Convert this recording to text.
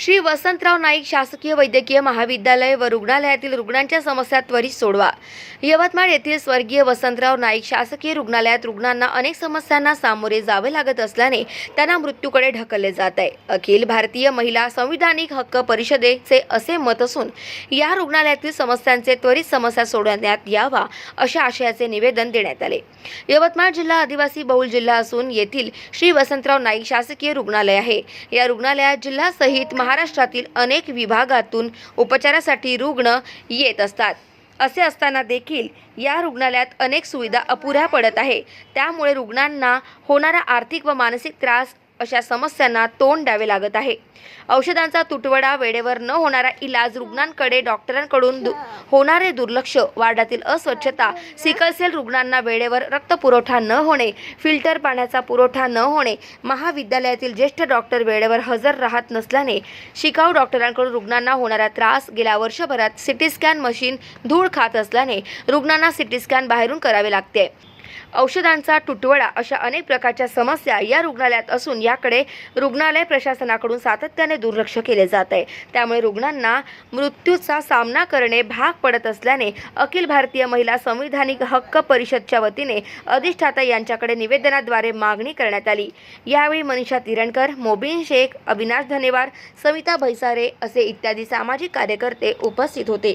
श्री वसंतराव नाईक शासकीय वैद्यकीय महाविद्यालय व रुग्णालयातील रुग्णांच्या समस्या त्वरित सोडवा. यवतमाळ येथील स्वर्गीय वसंतराव नाईक शासकीय रुग्णालयात रुग्णांना अनेक समस्यांना सामोरे जावे लागत असल्याने त्यांना मृत्यूकडे ढकलले जात आहे. अखिल भारतीय महिला संविधानिक हक्क परिषदेचे असे मत असून या रुग्णालयातील समस्यांचे त्वरित समस्या सोडवण्यात यावा अशा आशयाचे निवेदन देण्यात आले. यवतमाळ जिल्हा आदिवासी बहुल जिल्हा असून येथील श्री वसंतराव नाईक शासकीय रुग्णालय आहे. या रुग्णालयात जिल्हासहित महाराष्ट्रातील अनेक विभागातून उपचारासाठी रुग्ण येत असतात. असे असताना देखील या रुग्णालयात अनेक सुविधा अपुऱ्या पडत आहे. त्यामुळे रुग्णांना होणारा आर्थिक व मानसिक त्रास अशा समस्यांना तोंड द्यावे लागत आहे. औषधांचा तुटवडा वेळेवर न होणारा इलाज रुग्णांकडे डॉक्टरांकडून दु- होणारे दुर्लक्ष वार्डातील अस्वच्छता सिकलसेल रुग्णांना वेळेवर रक्तपुरवठा न होणे फिल्टर पाण्याचा पुरवठा न होणे महाविद्यालयातील ज्येष्ठ डॉक्टर वेळेवर हजर राहत नसल्याने शिकाऊ डॉक्टरांकडून रुग्णांना होणारा त्रास गेल्या वर्षभरात सिटी स्कॅन मशीन धूळ खात असल्याने रुग्णांना सिटी स्कॅन बाहेरून करावे लागते. औषधांचा तुटवडा अशा अनेक प्रकारच्या समस्या या रुग्णालयात असून याकडे रुग्णालय प्रशासनाकडून सातत्याने दुर्लक्ष केले जात आहे. त्यामुळे रुग्णांना मृत्यूचा सामना करणे भाग पडत असल्याने अखिल भारतीय महिला संविधानिक हक्क परिषदच्या वतीने अधिष्ठाता यांच्याकडे निवेदनाद्वारे मागणी करण्यात आली. यावेळी मनीषा तिरणकर मोबिन शेख अविनाश धनेवार सविता भैसारे असे इत्यादी सामाजिक कार्यकर्ते उपस्थित होते.